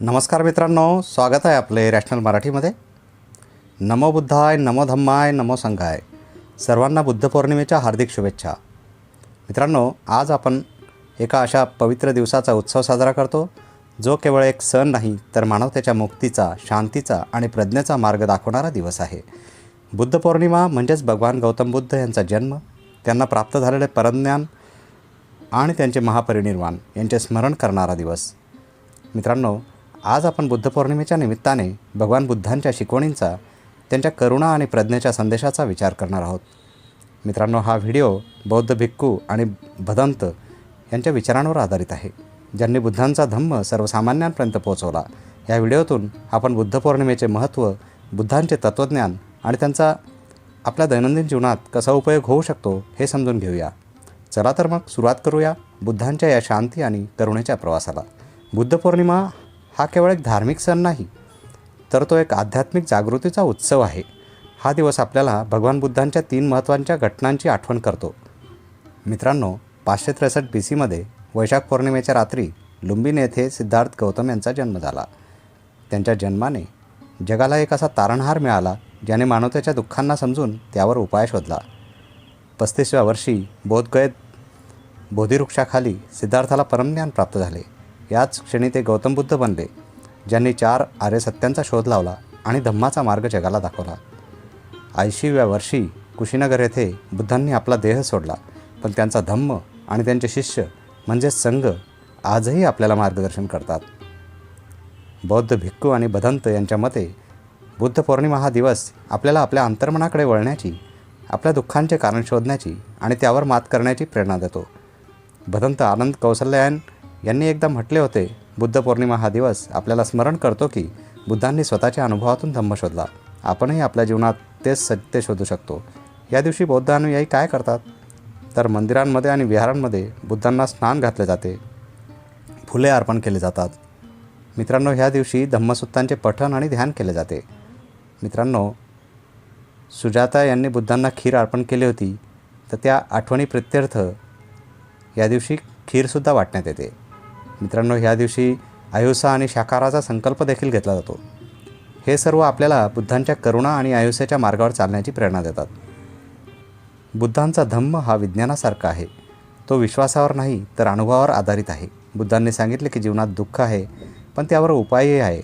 नमस्कार मित्रांनो स्वागत आहे आपले रॅशनल मराठीमध्ये. नमो बुद्धाय नमो धम्माय नमो संघाय. सर्वांना बुद्ध पौर्णिमेच्या हार्दिक शुभेच्छा. मित्रांनो आज आपण एका अशा पवित्र दिवसाचा उत्सव साजरा करतो जो केवळ एक सण नाही तर मानवतेच्या मुक्तीचा शांतीचा आणि प्रज्ञेचा मार्ग दाखवणारा दिवस आहे. बुद्ध पौर्णिमा म्हणजेच भगवान गौतम बुद्ध यांचा जन्म त्यांना प्राप्त झालेले परज्ञान आणि त्यांचे महापरिनिर्वाण यांचे स्मरण करणारा दिवस. मित्रांनो आज आपण बुद्ध पौर्णिमेच्या निमित्ताने भगवान बुद्धांच्या शिकवणींचा त्यांच्या करुणा आणि प्रज्ञेच्या संदेशाचा विचार करणार आहोत. मित्रांनो हा व्हिडिओ बौद्ध भिक्खू आणि भदंत यांच्या विचारांवर आधारित आहे. ज्यांनी बुद्धांचा धम्म सर्वसामान्यांपर्यंत पोहोचवला या व्हिडिओतून आपण बुद्ध पौर्णिमेचे महत्त्व बुद्धांचे तत्त्वज्ञान आणि त्यांचा आपल्या दैनंदिन जीवनात कसा उपयोग होऊ शकतो हे समजून घेऊया. चला तर मग सुरुवात करूया बुद्धांच्या या शांती आणि करुणेच्या प्रवासाला. बुद्ध पौर्णिमा हा केवळ एक धार्मिक सण नाही तर तो एक आध्यात्मिक जागृतीचा उत्सव आहे. हा दिवस आपल्याला भगवान बुद्धांच्या तीन महत्त्वांच्या घटनांची आठवण करतो. मित्रांनो पाचशे त्रेसष्ट बी सीमध्ये वैशाख पौर्णिमेच्या रात्री लुंबिनी येथे सिद्धार्थ गौतम यांचा जन्म झाला. त्यांच्या जन्माने जगाला एक असा तारणहार मिळाला ज्याने मानवतेच्या दुःखांना समजून त्यावर उपाय शोधला. पस्तीसव्या वर्षी बोधगयत बोधिवृक्षाखाली सिद्धार्थाला परमज्ञान प्राप्त झाले. याच क्षणी ते गौतम बुद्ध बनले ज्यांनी चार आर्य सत्यांचा शोध लावला आणि धम्माचा मार्ग जगाला दाखवला. ऐंशीव्या वर्षी कुशीनगर येथे बुद्धांनी आपला देह सोडला पण त्यांचा धम्म आणि त्यांचे शिष्य म्हणजेच संघ आजही आपल्याला मार्गदर्शन करतात. बौद्ध भिक्खू आणि बदंत यांच्या मते बुद्ध पौर्णिमा हा दिवस आपल्याला आपल्या अंतर्मनाकडे वळण्याची आपल्या दुःखांचे कारण शोधण्याची आणि त्यावर मात करण्याची प्रेरणा देतो. भदंत आनंद कौशल्यायन यांनी एकदा म्हटले होते बुद्ध पौर्णिमा हा दिवस आपल्याला स्मरण करतो की बुद्धांनी स्वतःच्या अनुभवातून धम्म शोधला. आपणही आपल्या जीवनात तेच सत्य शोधू शकतो. या दिवशी बौद्ध अनुयायी काय करतात? तर मंदिरांमध्ये आणि विहारांमध्ये बुद्धांना स्नान घातले जाते. फुले अर्पण केले जातात. मित्रांनो ह्या दिवशी धम्मसूत्तांचे पठण आणि ध्यान केले जाते. मित्रांनो सुजाता यांनी बुद्धांना खीर अर्पण केली होती तर त्या आठवणी प्रित्यर्थ या दिवशी खीरसुद्धा वाटण्यात येते. मित्रांनो ह्या दिवशी आयुसा आणि शाकाराचा संकल्प देखील घेतला जातो. हे सर्व आपल्याला बुद्धांच्या करुणा आणि आयुष्याच्या मार्गावर चालण्याची प्रेरणा देतात. बुद्धांचा धम्म हा विज्ञानासारखा आहे. तो विश्वासावर नाही तर अनुभवावर आधारित आहे. बुद्धांनी सांगितले की जीवनात दुःख आहे पण त्यावर उपायही आहे.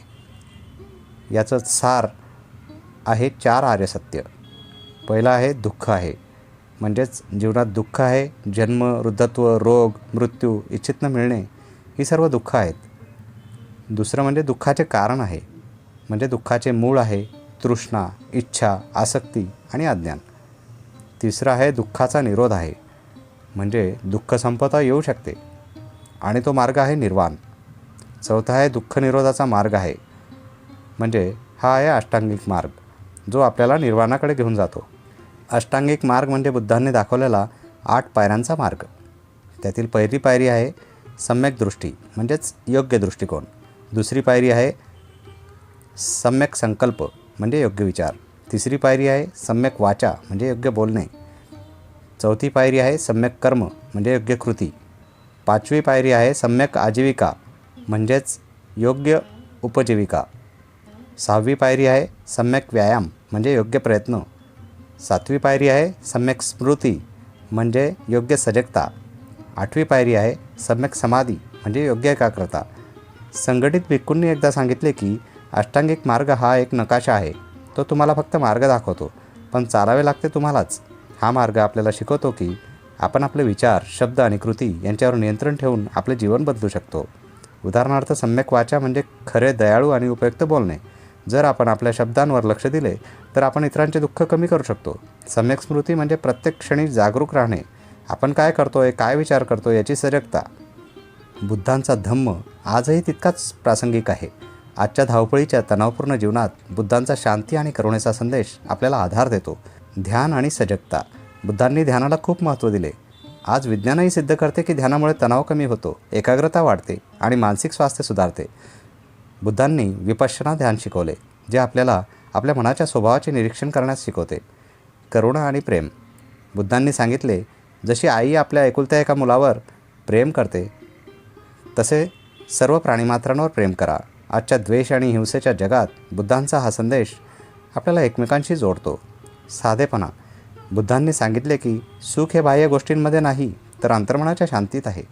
याचं सार आहे चार आर्यसत्य पहिलं आहे दुःख आहे. म्हणजेच जीवनात दुःख आहे जन्म वृद्धत्व रोग मृत्यू इच्छित न मिळणे ही सर्व दुःख आहेत. दुसरं म्हणजे दुःखाचे कारण आहे. म्हणजे दुःखाचे मूळ आहे तृष्णा इच्छा आसक्ती आणि अज्ञान. तिसरं आहे दुःखाचा निरोध आहे. म्हणजे दुःख संपता येऊ शकते. आणि तो मार्ग आहे निर्वाण. चौथा आहे दुःख निरोधाचा मार्ग आहे. म्हणजे हा आहे अष्टांगिक मार्ग जो आपल्याला निर्वाणाकडे घेऊन जातो. अष्टांगिक मार्ग म्हणजे बुद्धांनी दाखवलेला आठ पायऱ्यांचा मार्ग. त्यातील पहिली पायरी आहे सम्यक दृष्टी म्हणजेच योग्य दृष्टिकोन. दुसरी पायरी आहे सम्यक संकल्प म्हणजे योग्य विचार. तिसरी पायरी आहे सम्यक वाचा म्हणजे योग्य बोलणे. चौथी पायरी आहे सम्यक कर्म म्हणजे योग्य कृती. पाचवी पायरी आहे सम्यक आजीविका म्हणजेच योग्य उपजीविका. सहावी पायरी आहे सम्यक व्यायाम म्हणजे योग्य प्रयत्न. सातवी पायरी आहे सम्यक स्मृती म्हणजे योग्य सजगता. आठवी पायरी आहे सम्यक समाधी म्हणजे योग्य एकाग्रता. संघटित भिक्खूंनी एकदा सांगितले की अष्टांगिक मार्ग हा एक नकाशा आहे तो तुम्हाला फक्त मार्ग दाखवतो पण चालावे लागते तुम्हालाच. हा मार्ग आपल्याला शिकवतो की आपण आपले विचार शब्द आणि कृती यांच्यावर नियंत्रण ठेवून आपले जीवन बदलू शकतो. उदाहरणार्थ सम्यक वाचा म्हणजे खरे दयाळू आणि उपयुक्त बोलणे. जर आपण आपल्या शब्दांवर लक्ष दिले तर आपण इतरांचे दुःख कमी करू शकतो. सम्यक स्मृती म्हणजे प्रत्येक क्षणी जागरूक राहणे. आपण काय करतोय काय विचार करतो याची सजगता. बुद्धांचा धम्म आजही तितकाच प्रासंगिक आहे. आजच्या धावपळीच्या तणावपूर्ण जीवनात बुद्धांचा शांती आणि करुणेचा संदेश आपल्याला आधार देतो. ध्यान आणि सजगता. बुद्धांनी ध्यानाला खूप महत्त्व दिले. आज विज्ञानही सिद्ध करते की ध्यानामुळे तणाव कमी होतो एकाग्रता वाढते आणि मानसिक स्वास्थ्य सुधारते. बुद्धांनी विपश्यना ध्यान शिकवले जे आपल्याला आपल्या मनाच्या स्वभावाचे निरीक्षण करण्यास शिकवते. करुणा आणि प्रेम. बुद्धांनी सांगितले जशी आई आपल्या एकुलत्या एका मुलावर प्रेम करते तसे सर्व प्राणीमात्रांवर प्रेम करा. आजच्या द्वेष आणि हिंसेच्या जगात बुद्धांचा हा संदेश आपल्याला एकमेकांशी जोडतो. साधेपणा. बुद्धांनी सांगितले की सुख हे बाह्य गोष्टींमध्ये नाही तर अंतर्मनाच्या शांतीत आहे.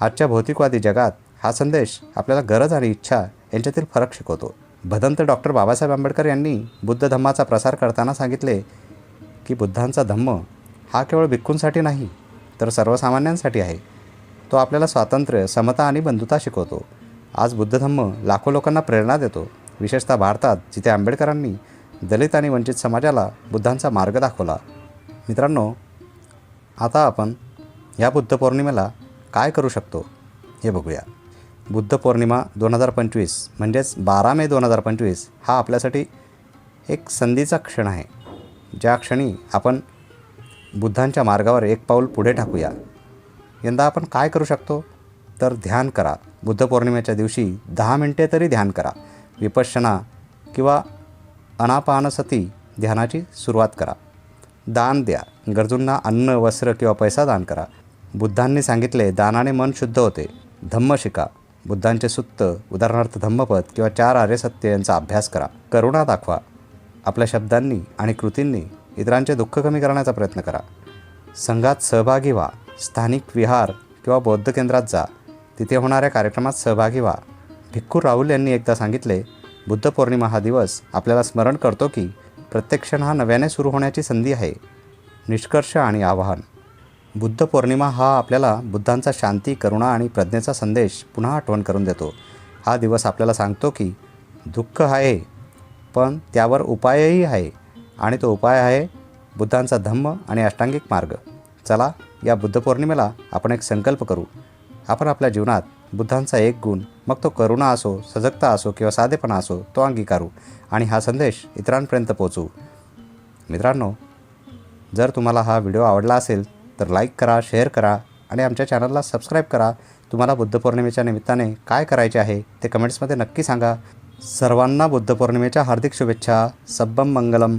आजच्या भौतिकवादी जगात हा संदेश आपल्याला गरज आणि इच्छा यांच्यातील फरक शिकवतो. भदंत डॉक्टर बाबासाहेब आंबेडकर यांनी बुद्ध धम्माचा प्रसार करताना सांगितले की बुद्धांचा धम्म हा केवळ भिक्खूंसाठी नाही तर सर्वसामान्यांसाठी आहे. तो आपल्याला स्वातंत्र्य समता आणि बंधुता शिकवतो. आज बुद्ध धम्म लाखो लोकांना प्रेरणा देतो. विशेषतः भारतात जिथे आंबेडकरांनी दलित आणि वंचित समाजाला बुद्धांचा मार्ग दाखवला. मित्रांनो आता आपण या बुद्ध पौर्णिमेला काय करू शकतो हे बघूया. बुद्ध पौर्णिमा दोन हजार पंचवीस म्हणजेच बारा मे दोन हजार पंचवीस हा आपल्यासाठी एक संधीचा क्षण आहे. ज्या क्षणी आपण बुद्धांच्या मार्गावर एक पाऊल पुढे टाकूया. यंदा आपण काय करू शकतो? तर ध्यान करा. बुद्ध पौर्णिमेच्या दिवशी दहा मिनटे तरी ध्यान करा. विपश्यना किंवा अनापानसती ध्यानाची सुरुवात करा. दान द्या. गरजूंना अन्न वस्त्र किंवा पैसा दान करा. बुद्धांनी सांगितले दानाने मन शुद्ध होते. धम्म शिका. बुद्धांचे सुत्त उदाहरणार्थ धम्मपद किंवा चार आर्यसत्य यांचा अभ्यास करा. करुणा दाखवा. आपल्या शब्दांनी आणि कृतींनी इतरांचे दुःख कमी करण्याचा प्रयत्न करा. संघात सहभागी व्हा. स्थानिक विहार किंवा बौद्ध केंद्रात जा. तिथे होणाऱ्या कार्यक्रमात सहभागी व्हा. भिक्खू राहुल यांनी एकदा सांगितले बुद्ध पौर्णिमा हा दिवस आपल्याला स्मरण करतो की प्रत्येक क्षण हा नव्याने सुरू होण्याची संधी आहे. निष्कर्ष आणि आवाहन. बुद्ध पौर्णिमा हा आपल्याला बुद्धांचा शांती करुणा आणि प्रज्ञेचा संदेश पुन्हा आठवण करून देतो. हा दिवस आपल्याला सांगतो की दुःख आहे पण त्यावर उपायही आहे. आणि तो उपाय आहे बुद्धांचा धम्म आणि अष्टांगिक मार्ग. चला या बुद्धपौर्णिमेला आपण एक संकल्प करू. आपण आपल्या जीवनात बुद्धांचा एक गुण मग तो करुणा असो सजगता असो किंवा साधेपणा असो तो अंगीकारू आणि हा संदेश इतरांपर्यंत पोचवू मित्रांनो जर तुम्हाला हा व्हिडिओ आवडला असेल तर लाईक करा शेअर करा आणि आमच्या चॅनलला सबस्क्राईब करा. तुम्हाला बुद्ध पौर्णिमेच्या निमित्ताने काय करायचे आहे ते कमेंट्समध्ये नक्की सांगा. सर्वांना बुद्ध पौर्णिमेच्या हार्दिक शुभेच्छा. सब्बम मंगलम.